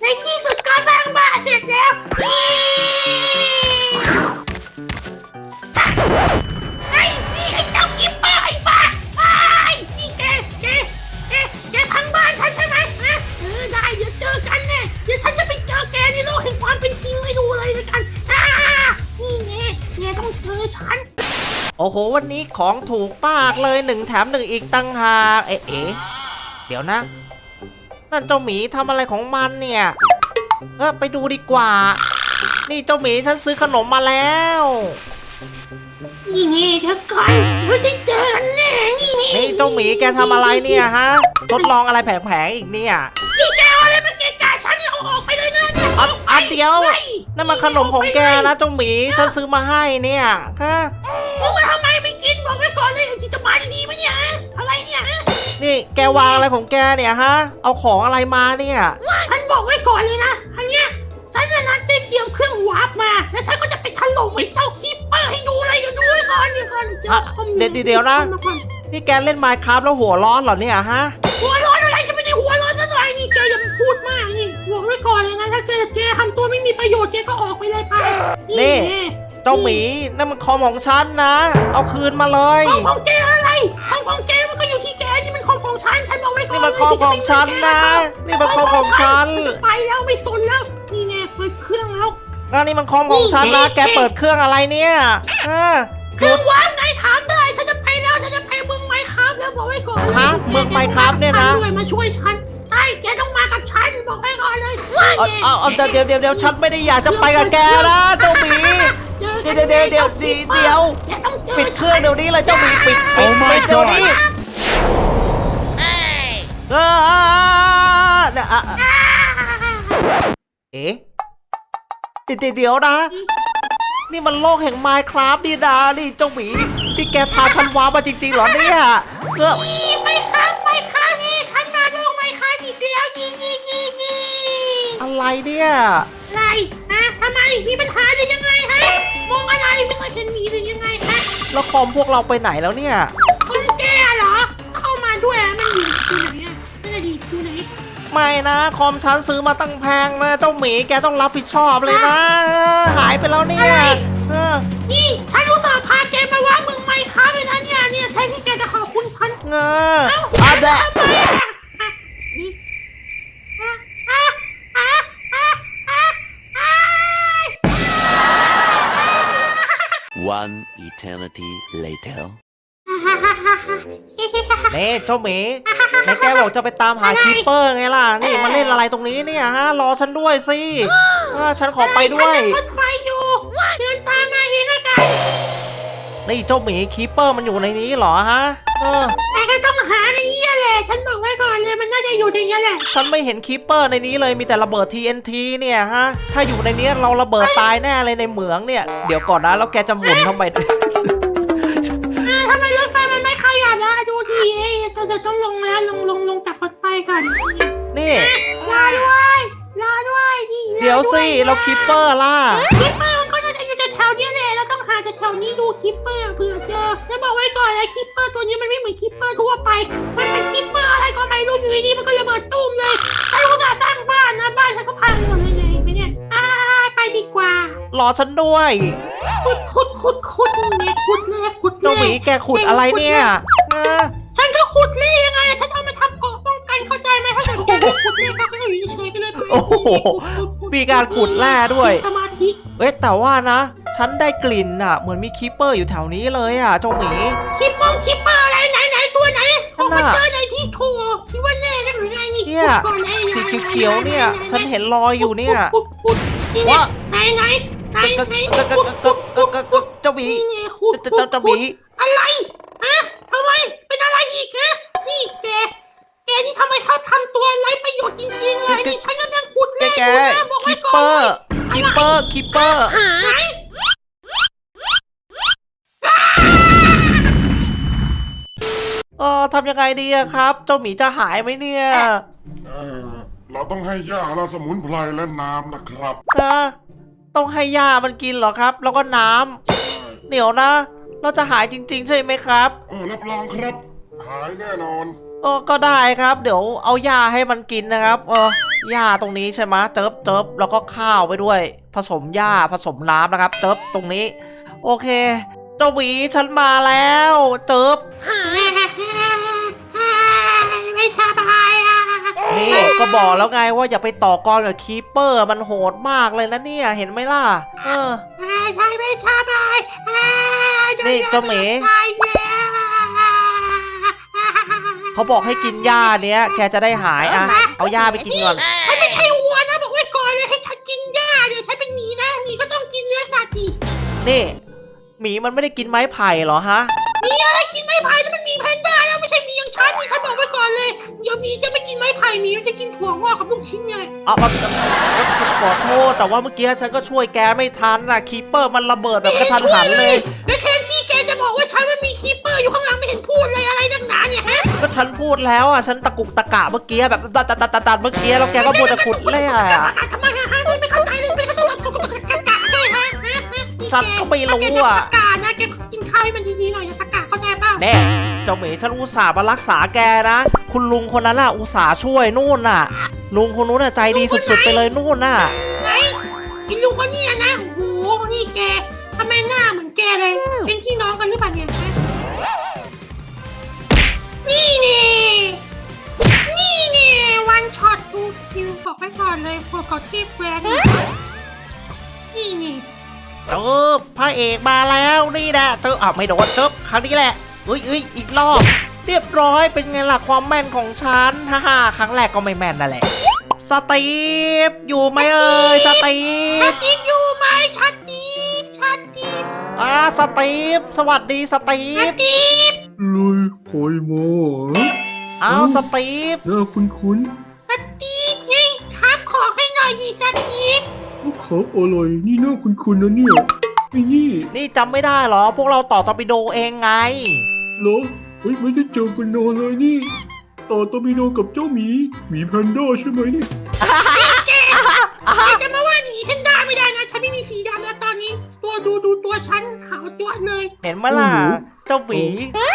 ในที่สุดก็สร้างบ้านเสร็จแล้วไอ้นี่ไอ้เจ้าคิปเปอร์ไอ้บ้าไอ้นี่แกแกแกแกพังบ้านฉันใช่ไหมฮะเออได้เดี๋ยวเจอกันแน่เดี๋ยวฉันจะไปเจอแกในโลกแห่งความเป็นจริงให้ดูเลยละกันอ่านี่แน่แกต้องเจอฉัน โอ้โห วันนี้ของถูกมากเลยหนึ่งแถมหนึ่งอีกตั้งหากเอ๊ะเอ๊ะเดี๋ยวนะ นั่นเจ้าหมีทำอะไรของมันเนี่ยเออไปดูดีกว่า นี่เจ้าหมีฉันซื้อขนมมาแล้วนี่แน่เดี๋ยวก่อนเดี๋ยวได้เจอกันแน่นี่แน่นี่เจ้าหมีแกทำอะไรเนี่ยฮะ ทดลองอะไรแผลงๆอีกเนี่ยนี่แกเอาอะไรมาเกะกะฉันเนี่ยเอาออกไปเลยนะ เนี่ยอัดอัดเดียวไปนั่นมันขนมของแกนะเจ้าหมีฉันซื้อมาให้เนี่ยฮะมึงมาทำไมไม่กินบอกไว้ก่อนเลยจิตจะมาดีๆไหมเนี่ยฮะอะไรเนี่ยฮะนี่แกวางอะไรของแกเนี่ยฮะ เอาของอะไรมาเนี่ยฉันบอกไว้ก่อนเลยนะอันเนี้ยฉันจะนัดได้เตรียมเครื่องวาร์ปมา แล้วฉันก็จะไปถล่มไอ้เจ้าคิปเปอร์ให้ดูอะไรกันดูไว้ก่อนเดี๋ยวก่อนเจอคอมเดี๋ยวเดี๋ยวนะนี่แกเล่นไมค์ครับแล้วหัวร้อนเหรอเนี่ยฮะ นี่แเจ้าหมีนั่นมันคอมของฉันนะ เอาคืนมาเลยของของแกอะไรของของแกมันก็อยู่ที่แกนี่มันของของฉันฉันบอกไว้ก่อนนี่มันของของฉันนะนี่มันของของฉันจะไปแล้วไม่สนแล้วนี่แน่เปิดเครื่องแล้วแล้วนี่มันคอมของฉันนะแกเปิดเครื่องอะไรเนี่ยเออเครื่องวางไหนถามได้ฉันจะไปแล้วฉันจะไปเมืองไมค์ครับแล้วบอกไว้ก่อนฮะเมืองไมค์ครับเนี่ยนะด้วยมาช่วยฉันใช่แกต้องมากับฉันบอกไว้ก่อนเลยว่าเอาแกเอาเอาเดี๋ยวเดี๋ยวเดี๋ยวเดี๋ยวฉันไม่ได้อยากจะไปกับแกนะเจ้าหมีเดี๋ยวเดี๋ยวเดี๋ยวเดี๋ยวเดี๋ยวแกต้องเจอปิดเครื่องเดี๋ยวนี้เลยเจ้าหมีปิดปิด Oh my ปิดเดี๋ยวนี้เออเดี๋ยวอะอะเอ๊ะเดี๋ยวเดี๋ยวนะ นี่มันโลกแห่งไมค์ครับนี่นะนี่เจ้าหมีที่แกพาฉันว้ามาจริงๆเหรอเนี่ยเออ อะไรเนี่ยอะไรฮะทำไมมีปัญหาหรือยังไงฮะมองอะไรไม่เคยเห็นมีหรือยังไงฮะแล้วคอมพวกเราไปไหนแล้วเนี่ยคนแกเหรอเอามาด้วยอะมันอยู่ที่ไหนอะไม่ได้ดีอยู่ไหนไม่นะ คอมฉันซื้อมาตั้งแพงนะเจ้าหมีแกต้องรับผิดชอบเลยนะเออหายไปแล้วเนี่ยอะไรเออนี่ฉันอุตส่าห์พาแกมาว่ามึงไม่ค้าเลยนะเนี่ยเนี่ยแทนที่แกจะขอบคุณฉันเออเอ้าอาแดะ ทำไมอะอะนี่อะอะอะอะอะอะ One eternity later. นี่เจ้าหมีไหนแกบอกจะไปตามหาคีเปอร์ไงล่ะ นี่มาเล่นอะไรตรงนี้เนี่ยฮะ รอฉันด้วยสิเออฉันขอไปด้วยฉันเป็นรถไฟอยู่เดินตามมาเองละกันนี่เจ้าหมีคีเปอร์มันอยู่ในนี้เหรอฮะ เออ แต่ก็ต้องหาในนี้แหละ ฉันบอกไว้ก่อนเลยมันน่าจะอยู่ในนี้แหละ ฉันไม่เห็นคีเปอร์ในนี้เลยมีแต่ระเบิด TNT เนี่ยฮะ ถ้าอยู่ในนี้เราระเบิดตายแน่เลยในเหมืองเนี่ย เดี๋ยวก่อนนะแล้วแกจะหมุนทำไมอ่าทำไมรถไฟมันไม่ขยับล่ะดูทีเอ้ยต้องจะต้องลงแล้วลงลงลงจากรถไฟก่อนนี่ รอด้วยรอด้วยนี่รอเดี๋ยวสินะเราคีเปอร์ล่ะ คิปเปอร์มันก็น่าจะอยู่แถวๆเนี้ยแหละเราต้องหาแถวๆนี้ดูคิปเปอร์เผื่อเจอแล้วบอกไว้ก่อนนะคิปเปอร์ตัวนี้มันไม่เหมือนคิปเปอร์ทั่วไป มันเป็นคิปเปอร์อะไรก็ไม่รู้อยู่ดีๆมันก็ระเบิดตุ้มเลยฉันรู้จะสร้างบ้านนะบ้านฉันก็พังหมดเลยไงไปเนี่ยอ่าไปดีกว่า รอฉันด้วยขุดขุดขุดขุดเนี่ยขุดเลยขุดเลยเจ้าหมีแกขุดอะไรเนี่ยเออฉันก็ขุดเลยยังไง ฉันเอามาทำเกราะป้องกันเข้าใจไหมถ้าเกิดแกไม่ขุดเลยก็ให้อยู่เฉยๆไปเลยโอ้โหมีการขุดแร่ด้วย สมาธิ เอ้ยแต่ว่านะ ฉันได้กลิ่นอะ เหมือนมีคีเปอร์อยู่แถวนี้เลยอะเจ้าหมี คิปปองคิปเปอร์อะไรไหนไหนตัวไหนออกมานั่นน่ะเจอในที่โถคิดว่าแน่นะหรือไงนี่เนี่ยขุดก่อนไหนไหนสีเขียวๆเนี่ย ฉันเห็นรอยอยู่เนี่ยขุดขุดนี่ว่า ไหนไหนไหนกะไหนกะกะขุดกะขุดกะกะกะเจ้าหมีนี่ไงขุดเจ้าเจ้าเจ้าหมีอะไรฮะทำไมเป็นอะไรอีกฮะนี่แกแกนี่ทำไมเขาทำตัวไร้ประโยชน์จริงๆเลยนี่ฉันกำลังขุดแกเล่แกอยู่นะบอกคีไว้ก่เปออนร์คีเปอร์คีเปอร์ ไหน เออทำยังไงดีอะครับ เจ้าหมีจะหายไหมเนี่ยเออเราต้องให้หญ้าและสมุนไพรและน้ำนะครับฮะต้องให้ยามันกินเหรอครับ แล้วก็น้ำเดี๋ยวนะ เราจะหายจริง ๆ ใช่ไหมครับ เออรับรองครับ หายแน่นอนเออก็ได้ครับ เดี๋ยวเอาหญ้าให้มันกินนะครับ เออหญ้าตรงนี้ใช่ไหมเจิบเจิบแล้วก็ข้าวไปด้วย ผสมหญ้าผสมน้ำนะครับ เจิบตรงนี้ โอเค เจ้าหวีฉันมาแล้ว เจิบ ไม่สบายอะนี่ก็บอกแล้วไงว่าอย่าไปต่อกรกับคีเปอร์มันโหดมากเลยนะเนี่ยเห็นไหมล่ะ เออใช่ไม่สบายนี่เจ้าหมีตายแล้วเขาบอกให้กินหญ้าเนี้ยแกจะได้หายอะเอาหญ้าไปกินก่อนมันไม่ใช่วัวนะบอกไว้ก่อนเลยให้ฉันกินหญ้าเดี๋ยวฉันเป็นหมีนะหมีก็ต้องกินเนื้อสัตว์ดินี่หมีมันไม่ได้กินไม้ไผ่เหรอฮะ ม่กินไม้ไผ่หมีมันจะกินถั่วงอกกับลูกชิ้นไงเอาเอาฉันขอโทษ แต่ว่าเมื่อกี้ฉันก็ช่วยแกไม่ทันน่ะ คีเปอร์มันระเบิดแบบกระทันหันเลยแล้วแทนที่แกจะบอกว่าฉันมันมีคีเปอร์อยู่ข้างหลังไม่เห็นพูดเลยอะไรนักหนาเนี่ยฮะก็ฉันพูดแล้วอะ ฉันตะกุกตะกะเมื่อกี้แบบตัดตัดตัดตัดเมื่อกี้แล้วแกก็บวแต่ขุดเล่อะทำไมฮะฮะไม่เข้าใจเลยไม่เข้าใจเลยกกกกะด้วยฮะฮะฮะฉันก็ไม่รู้อะ แกจะตะกานะแกกินข้าวให้มันดีๆหน่อยอย่าตะกาเข้าใจเปล่า แน่เจ้าหมีฉันอุตส่าห์มารักษาแกนะ คุณลุงคนนั้นน่ะอุตส่าห์ช่วยนู่นน่ะ ลุงคนนู้นน่ะใจดีสุดๆไปเลยนู่นน่ะไหนกินลุงคนนี้นะโอ้โหนี่แกทำไมหน้าเหมือนแกเลย เป็นพี่น้องกันหรือเปล่าเนี่ยฮะนี่นี่นี่นี่วันช็อตทูคิวบอกไว้ก่อนเลยพวกเขาเทพแวนนี่นี่เจอพระเอกมาแล้วนี่แหละเจออ้าวไม่โดนเจบครั้งนี้แหละเอ้ยเอ้ยอีกรอบ เรียบร้อยเป็นไงล่ะความแม่นของฉันฮ่าฮ่าครั้งแรกก็ไม่แม่นนั่นแหละสตีฟอยู่ไหมเอ่ยสตีชัฟดดีอยู่ไหมชัดดีชัดดีอ่าสตีฟสวัสดีสตีชัดฟดีลุยคอยโมเหรออ้าวสตีฟหน้าคุ้นคุ้นสตีฟเฮ้ยครับขอให้หน่อยดิสตีฟๆลูกเขาอร่อยนี่หน้าคุ้นคุ้นๆนะเนี่ยไอ้นี่นี่จำไม่ได้เหรอ พวกเราต่อตอร์ปิโดเองไง เหรอเฮ้ยไม่ได้เจอกันนานเลยนี่ ต่อตอร์ปิโดกับเจ้าหมีหมีแพนด้าใช่ไหมนี่แกจะมาว่าหนีฉันได้ไม่ได้นะฉันไม่มีสีดำแล้วตอนนี้ ตัวดูดูตัวฉันขาวจ้วนเลยเห็นไหมล่ะ เจ้าหมี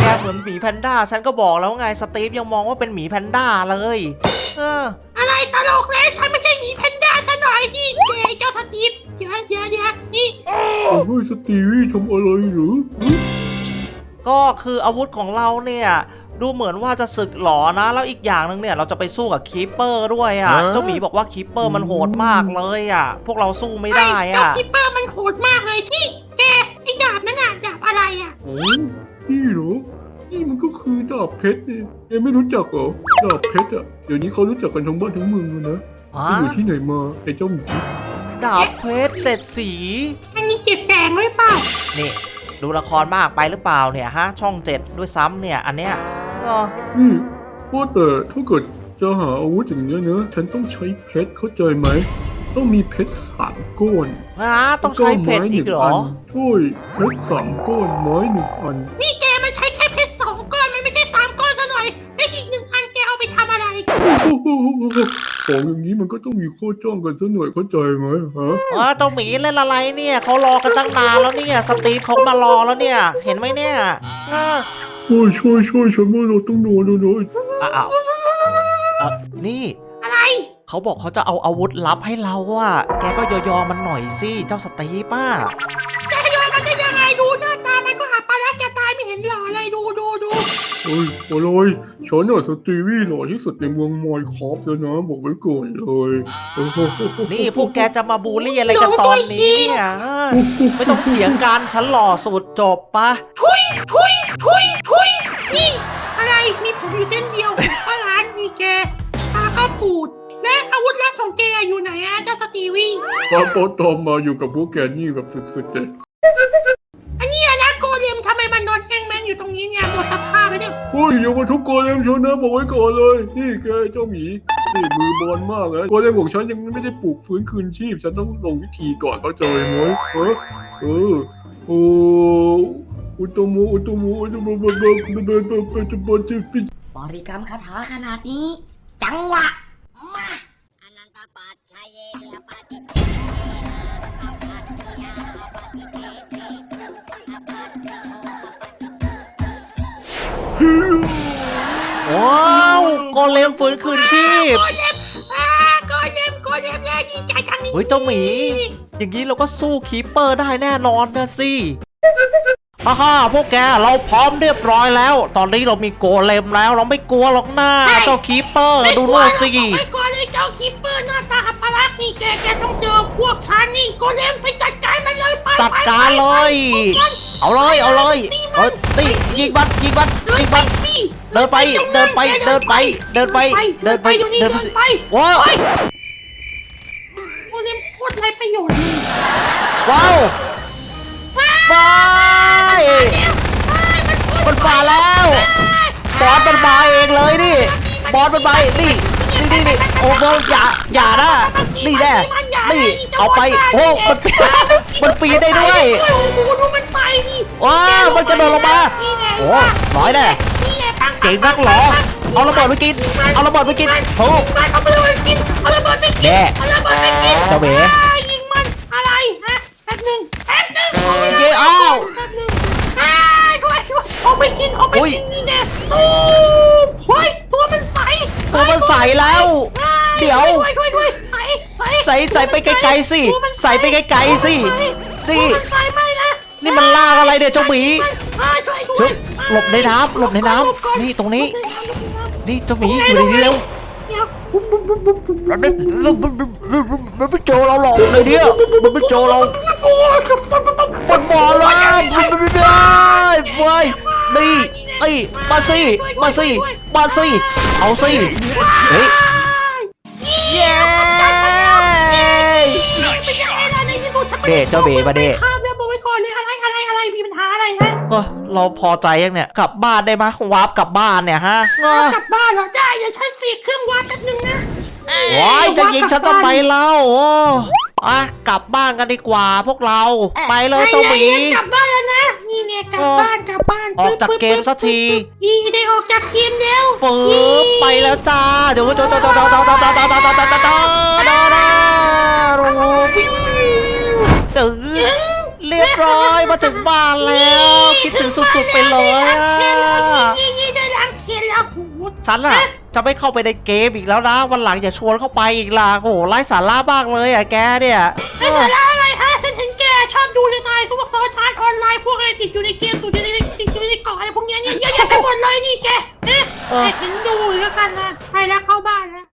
แกเหมือนหมีแพนด้า ฉันก็บอกแล้วไงสตีฟยังมองว่าเป็นหมีแพนด้าเลย เออ อะไรตลกเลยฉันไม่ใช่หมีแพนด้าซะหน่อยนี่แกเจ้าสตีฟเดี๋ยวเดี๋ยวเดี๋ยวนี่โอ้ยสตีวี่ทำอะไรหรือ ก็คืออาวุธของเราเนี่ยดูเหมือนว่าจะสึกหรอนะ แล้วอีกอย่างหนึ่งเนี่ยเราจะไปสู้กับคีปเปอร์ด้วยอะเจ้าหมีบอกว่าคีปเปอร์มันโหดมากเลยอะ พวกเราสู้ไม่ได้เจ้าอะคิปเปอร์มันโหดมากเลยที่แกไอ้ดาบนั่นน่ะดาบอะไรอะ โอ้นี่เหรอ นี่มันก็คือดาบเพชรนี่แกไม่รู้จักเหรอ ดาบเพชรอะ เดี๋ยวนี้เขารู้จักกันทั้งบ้านทั้งเมืองเลยนะฮะไปอยู่ที่ไหนมาไอ้เจ้าหมีดาบเพชรเจ็ดสี อันนี้เจ็ดแสงหรือเปล่า นี่ ดูละครมากไปหรือเปล่าเนี่ยฮะ ช่องเจ็ดด้วยซ้ำเนี่ย อันเนี้ยเออนี่ว่าแต่ถ้าเกิดจะหาอาวุธอย่างเงี้ยนะฉันต้องใช้เพชรเข้าใจไหม ต้องมีเพชรสามก้อนฮะต้องใช้เพชรอีกเหรอใช่เพชรสามก้อนไม้หนึ่งอัน นี่แกมันใช้แค่เพชรสองก้อนมันไม่ใช่สามก้อนซะหน่อยแล้วอีกหนึ่งอันแกเอาไปทำอะไร ของอย่างนี้มันก็ต้องมีข้อจ้องกันสักหน่อยเข้าใจไหมฮะว่าเจ้าหมีเล่นอะไรเนี่ยเขารอกันตั้งนานแล้วเนี่ยสตีฟเขามารอแล้วเนี่ย เห็นไหมเนี่ยอ่าช่วยช่วยช่วยฉันว่าเราต้องโดนเลยอ้าวอะนี่อะไร เขาบอกเขาจะเอาอาวุธลับให้เราอะแกก็ยอๆมันหน่อยสิเจ้าสตีฟป้า จะให้ยอมมันได้ยังไงดูหน้าตามันก็อับปะแล้วแกตายไม่เห็นหล่อเลยดูดูดู เฮ้ยโอ้ยฉันน่ะสตีวี่หล่อที่สุดในเมืองมอยคอปเลยนะบอกไว้ก่อนเลยโอ้โหนี่พวกแกจะมาบูลลี่อะไรกันตอนนี้อะไม่ต้องเถียงกันฉันหล่อสุดจบปะทุยทุยทุยทุยนี่ อะไรมีผมอยู่เส้นเดียวก็ร้านมีแกตาก็ปูด และอาวุธลับของแกอยู่ไหนอะเจ้าสตีวี่ตอนโตตอมมาอยู่กับพวกแกนี่แบบสุดๆเลย เลมทำไมมันนอนแห้งแมงอยู่ตรงนี้เนี่ยหมดสภาพไปเนี่ยเฮ้ยอย่ามาทุบโกเลมฉันนะบอกไว้ก่อนเลย นี่แกเจ้าหมีนี่มือบอลมากเลยโกเลมของฉันยังไม่ได้ปลูกฟื้นคืนชีพ ฉันต้องลงวิธีก่อนเข้าใจไหมเออเออโอ้อุตโมอุตโมอุตโมอุตโมอุตโมอุตโมอุตโมอุตโมอุตโมบริกรรมคาถาขนาดนี้ จังหวะ มาอนันตปัจชัยเยอปาติ อเลมฟื้นคืนชีพโกเลมอ่าโกเลมโกเลมแล้วดีใจจังนี้เฮ้ยเจ้าหมี อย่างนี้เราก็สู้คีเปอร์ได้แน่นอนนะสิฮ่าฮ่าพวกแกเราพร้อมเรียบร้อยแล้ว ตอนนี้เรามีโกเลมแล้วเราไม่กลัวหรอกหนะเจ้าคีเปอร์ดูนู่นสิไม่กลัวเลยเจ้าคิปเปอร์หน้าตาอัปลักษณ์นี่แกแกต้องเจอพวกฉันนี่โกเลมไปจัดการมันเลยไปจัดการเลย เอาเลยเอาเลยเฮ้ยตียิงมันยิงมันยิงมัน เดินไป เดินไป เดินไป เดินไป เดินไปเดินไปสิว้าวโกเลมโคตรไรประโยชน์เลยว้าวไปมันมาแล้ว บอสมันมาเองเลยนี่ บอสมันมานี่ นี่นี่นี่โอ้โหอย่า อย่านะนี่แน่ นี่ เอาไป โอ้มันปีนมันปีนได้ด้วย โอ้โหดูมันไปนี่ว้าวมันกระโดดลงมา โอ้น้อยแน่นี่ไงปัง เก่งนักเหรอ เอาระเบิดไปกิน เอาระเบิดไปกินโอ้มันเอาระเบิดไปกินเอาระเบิดไปกินแย่เอาระเบิดไปกินเจ้าเบ๋อ่ายิงมันอะไรฮะแป๊บหนึงแป๊บหนึงเอาไปเย้อ้าวแป๊บหนึงอ่าด้วยด้วยเอาไปกินเอาไปอุ้ยกินนี่แน่ตูมเฮ้ยตัวมันใสตัวมันใสแล้วอ่าเดี๋ยวด้วยด้วยด้วยใสใสใส่ใส่ไปไกลๆสิตัวมันใส่ไปไกลๆสิตัวนี่มันใสไม่นะนี่มันลากอะไรเนี่ยเจ้าหมีอ่าช่วยด้วยชุบ หลบในน้ำหลบในน้ำนี่ตรงนี้ นี่เจ้าหมีอยู่ในนี้เร็วเดี๋ยวปุ๊บปุ๊บปุ๊บปุ๊บมันไม่มันไม่เจอเราหรอกในเนี้ยมันไม่เจอเรามันบปุ๊บมันมาแล้วมันไม่ได้เว้ยนี่ไอ้มาสิมาสิมาสิเอาสิเฮ้ยเย้เป็นยังไงล่ะในที่สุดฉันเดชเจ้าเบมาเด เออเราพอใจยังเนี่ย กลับบ้านได้ไหมวาร์ปกลับบ้านเนี่ยฮะเออ กลับบ้านเหรอได้เดี๋ยวฉันเสียเครื่องวัดแป๊บนึงนะว้ายจะยิงฉันทำไมเล่าโอ้อะกลับบ้านกันดีกว่าพวกเรา ไปเลยเจ้าหมีกลับบ้านแล้วนะ นี่เนี่ยกลับบ้านกลับบ้านออกจากเกมสักทีอีได้ออกจากเกมแล้วปึ๊บไปแล้วจ้า เดี๋ยวจ้าจ้าจ้าจ้าจ้าจ้าจ้าจ้าจ้าจ้าจ้าจ้าจ้าจ้าโอ้วิวถึงเรียบร้อย มาถึงบ้านแล้ว คิดถึงสุดๆไปเลยอะยี่ยี่ได้ล้างเคียนแล้วโอ้โหฉันอะจะไม่เข้าไปในเกมอีกแล้วนะ วันหลังอย่าชวนเข้าไปอีกล่ะโอ้โหไร้สาระมากเลยอะแกเนี่ยไม่สาระอะไรฮะฉันเห็นแกชอบดูเลยนายพวกเซิร์ชทานออนไลน์พวกอะไรติดอยู่ในเกมติดอยู่ในติดอยู่ในเกาะอะไรพวกเนี้ยเนี่ยเยอะแยะไปหมดเลยนี่แกนะแต่เห็นดูแล้วกันนะไปแล้วเข้าบ้านแล้ว